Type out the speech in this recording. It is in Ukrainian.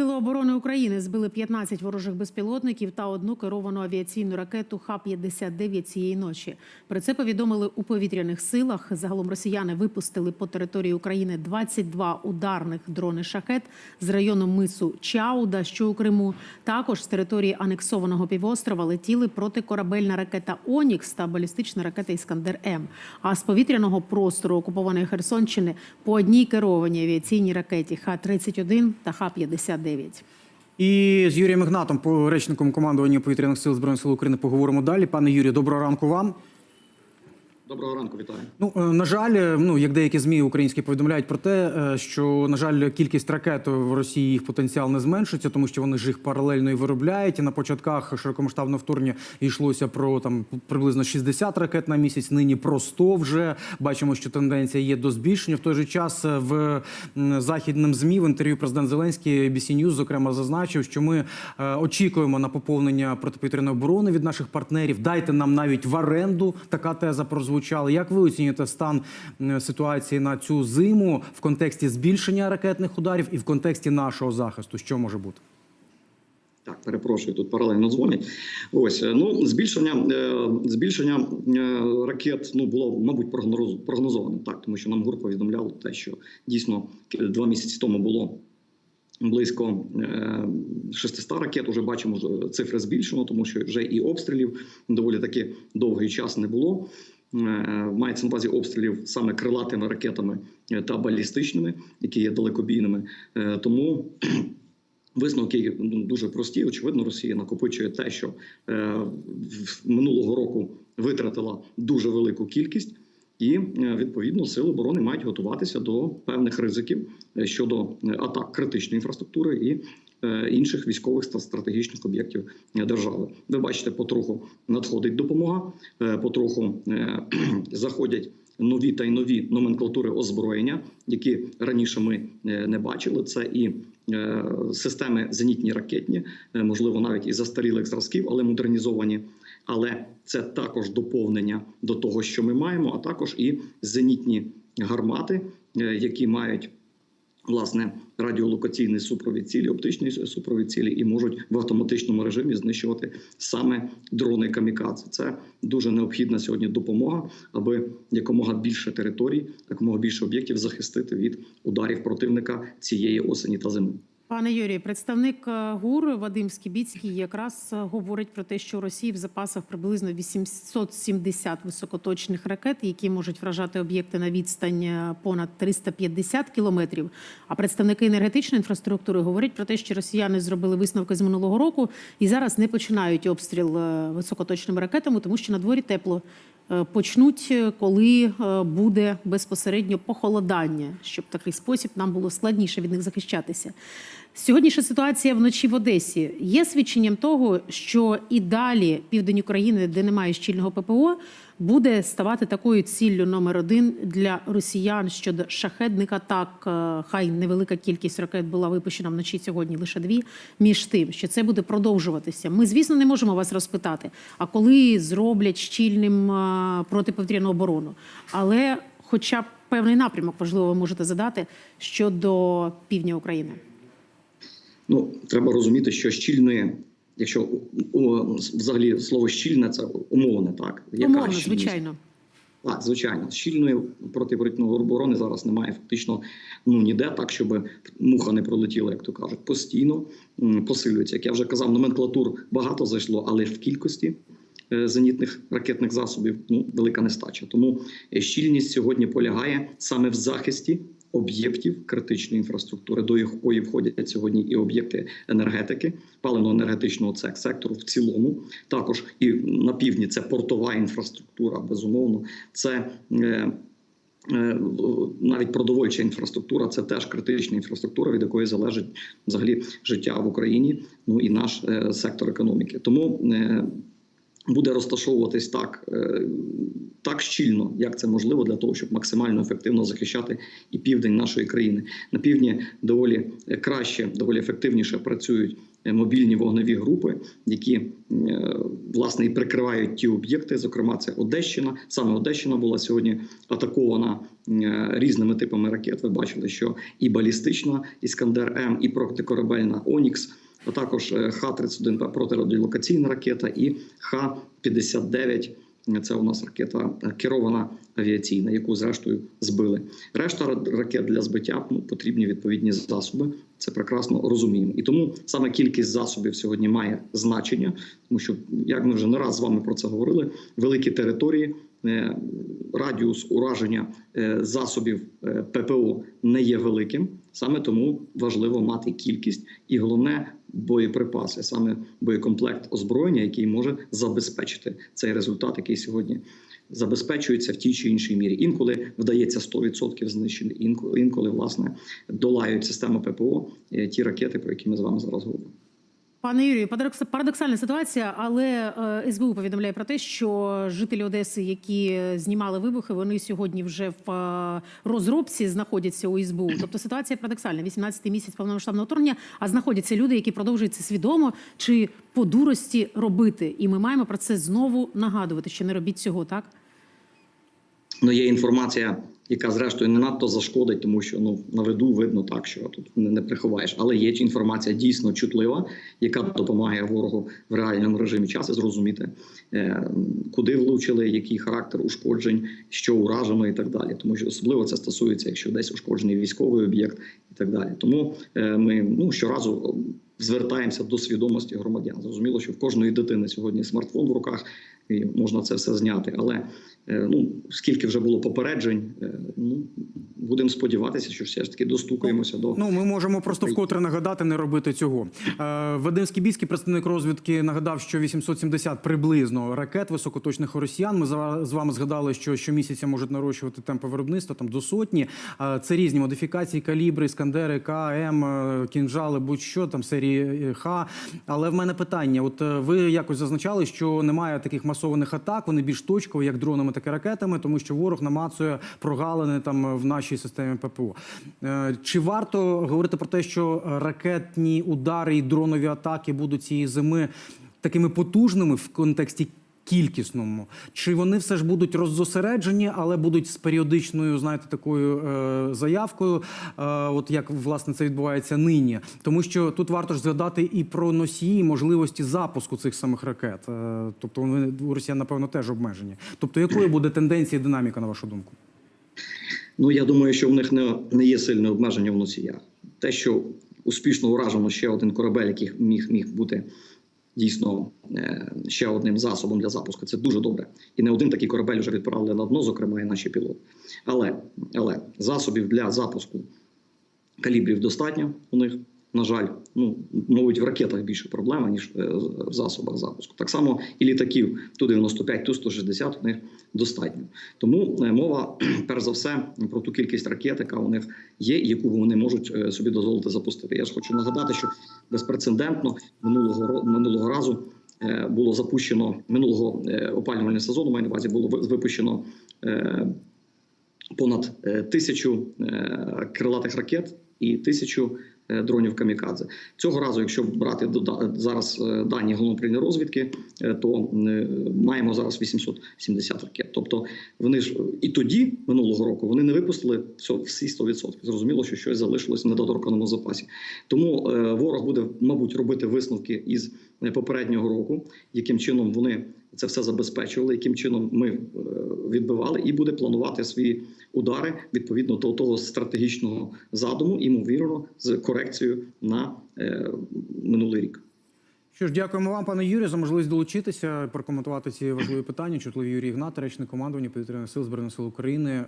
Сили оборони України збили 15 ворожих безпілотників та одну керовану авіаційну ракету Х-59 цієї ночі. Про це повідомили у повітряних силах. Загалом росіяни випустили по території України 22 ударних дрони шахет з району мису Чауда, що у Криму. Також з території анексованого півострова летіли протикорабельна ракета Онікс та балістична ракета Іскандер М. А з повітряного простору окупованої Херсонщини по одній керованій авіаційній ракеті Х-31 та Х-59. І з Юрієм Ігнатом, речником командування повітряних сил збройних сил України, поговоримо далі. Пане Юрію, доброго ранку вам. Доброго ранку, вітаю. Ну е, на жаль, е, ну як деякі змі українські повідомляють про те, е, що на жаль, кількість ракет в Росії їх потенціал не зменшується, тому що вони ж їх паралельно і виробляють. І на початках широкомасштабного вторгнення йшлося про там приблизно 60 ракет на місяць. Нині про 100 вже бачимо, що тенденція є до збільшення. В той же час в західним змі в інтерв'ю президент Зеленський ABC News, зокрема зазначив, що ми очікуємо на поповнення протиповітряної оборони від наших партнерів. Дайте нам навіть в оренду. Така теза прозвучала. Як ви оцінюєте стан ситуації на цю зиму в контексті збільшення ракетних ударів і в контексті нашого захисту? Що може бути? Так, перепрошую, тут паралельно дзвонять. Ось е, ну збільшення е, збільшення е, ракет ну було мабуть прогноз- прогнозоване, так тому що нам ГУР повідомляв те, що дійсно два місяці тому було. Близько е, 600 ракет уже бачимо цифри збільшено, тому що вже і обстрілів доволі таки довгий час не було. Е, Мається на увазі обстрілів саме крилатими ракетами е, та балістичними, які є далекобійними. Е, Тому Висновки ну, дуже прості. Очевидно, Росія накопичує те, що е, минулого року витратила дуже велику кількість, і е, відповідно сили оборони мають готуватися до певних ризиків е, щодо е, атак критичної інфраструктури і інших військових та стратегічних об'єктів держави. Ви бачите, потроху надходить допомога, потроху заходять. Нові та й нові номенклатури озброєння, які раніше ми не бачили. Це і системи зенітні ракетні, е, можливо, навіть і застарілих зразків, але модернізовані. Але це також доповнення до того, що ми маємо, а також і зенітні гармати, е, які мають. Власне, радіолокаційний супровід цілі, оптичний супровід цілі і можуть в автоматичному режимі знищувати саме дрони камікадзе. Це дуже необхідна сьогодні допомога, аби якомога більше територій, якомога більше об'єктів захистити від ударів противника цієї осені та зими. Пане Юрію, представник е, ГУР Вадим Скібіцький якраз е, говорить про те, що у Росії в запасах приблизно 870 високоточних ракет, які можуть вражати об'єкти на відстань е, понад 350 кілометрів. А представники енергетичної інфраструктури говорять про те, що росіяни зробили висновки з минулого року і зараз не починають обстріл високоточними ракетами, тому що на дворі тепло. Почнуть, коли буде безпосередньо похолодання, щоб такий спосіб нам було складніше від них захищатися. Сьогоднішня ситуація вночі в Одесі є свідченням того, що і далі південь України, де немає щільного ППО, буде ставати такою ціллю номер один для росіян щодо шахедника. Так, е, хай невелика кількість ракет була випущена вночі сьогодні, лише дві. Між тим, що це буде продовжуватися. Ми, звісно, не можемо вас розпитати. А коли зроблять щільним е, протиповітряну оборону, але, хоча б певний напрямок, можливо, ви можете задати щодо півдня України. Ну треба розуміти, що щільної, якщо взагалі слово щільне, це умовне, так Яка Умовно, щільність? звичайно. Так, звичайно, щільної протиповітряної оборони зараз немає фактично ну ніде, так щоб муха не пролетіла, як то кажуть, постійно посилюється. Як я вже казав, номенклатур багато зайшло, але в кількості е, зенітних ракетних засобів ну велика нестача. Тому е, щільність сьогодні полягає саме в захисті. Об'єктів критичної інфраструктури, до якої входять сьогодні і об'єкти енергетики, паливно-енергетичного сектору в цілому. Також і на півдні це портова інфраструктура, безумовно. Це е, е, навіть продовольча інфраструктура це теж критична інфраструктура, від якої залежить взагалі життя в Україні. Ну і наш е, сектор економіки. Тому е, буде розташовуватись так, е, так щільно, як це можливо, для того, щоб максимально ефективно захищати і південь нашої країни. На півдні доволі е, краще, доволі ефективніше працюють е, мобільні вогневі групи, які власне і прикривають ті об'єкти. Зокрема, це Одещина. Саме Одещина була сьогодні атакована різними типами ракет. Ви бачили, що і балістична Іскандер М, і протикорабельна Онікс а також е, Х-31 протирадіолокаційна ракета і Х-59. Це у нас ракета е, керована авіаційна, яку зрештою збили. Решта ра- ракет для збиття ну, потрібні відповідні засоби. Це прекрасно розуміємо. І тому саме кількість засобів сьогодні має значення, тому що як ми вже не раз з вами про це говорили, великі території. Е, Радіус ураження е, засобів е, ППО не є великим. Саме тому важливо мати кількість і головне боєприпаси, саме боєкомплект озброєння, який може забезпечити цей результат, який сьогодні забезпечується в тій чи іншій мірі. Інколи вдається 100% знищити, інколи, інколи власне долають систему ППО ті ракети, про які ми з вами зараз говоримо. Пане Юрію, парадокс- парадоксальна ситуація, але е, СБУ повідомляє про те, що жителі Одеси, які знімали вибухи, вони сьогодні вже в е, розробці знаходяться у СБУ. Тобто ситуація парадоксальна. 18-й місяць повномасштабного вторгнення, а знаходяться люди, які продовжують це свідомо чи по дурості робити. І ми маємо про це знову нагадувати, що не робіть цього, так? Ну, є інформація, яка зрештою не надто зашкодить, тому що ну на виду видно так, що тут не, приховаєш. Але є інформація дійсно чутлива, яка допомагає ворогу в реальному режимі часу зрозуміти, е, куди влучили, який характер ушкоджень, що уражено, і так далі. Тому що особливо це стосується, якщо десь ушкоджений військовий об'єкт і так далі. Тому е, ми ну щоразу. Звертаємося до свідомості громадян. Зрозуміло, що в кожної дитини сьогодні смартфон в руках, і можна це все зняти. Але е, ну скільки вже було попереджень, е, ну будемо сподіватися, що все ж таки достукаємося до Ну, ми можемо просто вкотре нагадати не робити цього. Е, Вадим Скібіцький, представник розвідки, нагадав, що 870 приблизно ракет високоточних росіян. Ми з вами згадали, що щомісяця можуть нарощувати темпи виробництва там до сотні. Це різні модифікації, калібри, іскандери, К, М, е, кінжали, будь-що там серії Х. Але в мене питання: от ви якось зазначали, що немає таких масованих атак, вони більш точкові, як дронами, так і ракетами, тому що ворог намацує прогалини там в нашій системі ППО. Е, Чи варто говорити про те, що ракетні удари і дронові атаки будуть цієї зими такими потужними в контексті? Кількісному, чи вони все ж будуть роззосереджені, але будуть з періодичною, знаєте, такою е, заявкою, е, от як власне це відбувається нині, тому що тут варто ж згадати і про носії можливості запуску цих самих ракет. Е, тобто вони у росіян, напевно, теж обмежені. Тобто, якою буде тенденція і динаміка, на вашу думку? Ну я думаю, що в них не, не є сильне обмеження в носіях. Те, що успішно уражено ще один корабель, який міг міг бути дійсно е, ще одним засобом для запуску, це дуже добре. І не один такий корабель вже відправили на дно, зокрема і наші пілоти. Але, але засобів для запуску калібрів достатньо у них. На жаль, ну мабуть, в ракетах більше проблема ніж е, в засобах запуску. Так само і літаків Ту-95, Ту-160 у них достатньо. Тому е, мова перш за все про ту кількість ракет, яка у них є, і яку вони можуть е, собі дозволити запустити. Я ж хочу нагадати, що безпрецедентно минулого минулого разу було запущено минулого опалювального сезону. Маю на увазі було випущено. понад тисячу крилатих ракет і тисячу дронів камікадзе. Цього разу, якщо брати зараз е, дані управління розвідки, е, то е, маємо зараз 870 ракет. Тобто вони ж і тоді, минулого року, вони не випустили всі 100%. Зрозуміло, що щось залишилось в недоторканому запасі. Тому е, ворог буде, мабуть, робити висновки із е, попереднього року, яким чином вони це все забезпечували, яким чином ми е, відбивали, і буде планувати свої удари відповідно до того стратегічного задуму, ймовірно, з корекцією на е, минулий рік. Що ж, дякуємо вам, пане Юрію, за можливість долучитися, прокоментувати ці важливі питання. Чутливі Юрій Ігнат, речник командування повітряних сил збройних сил України.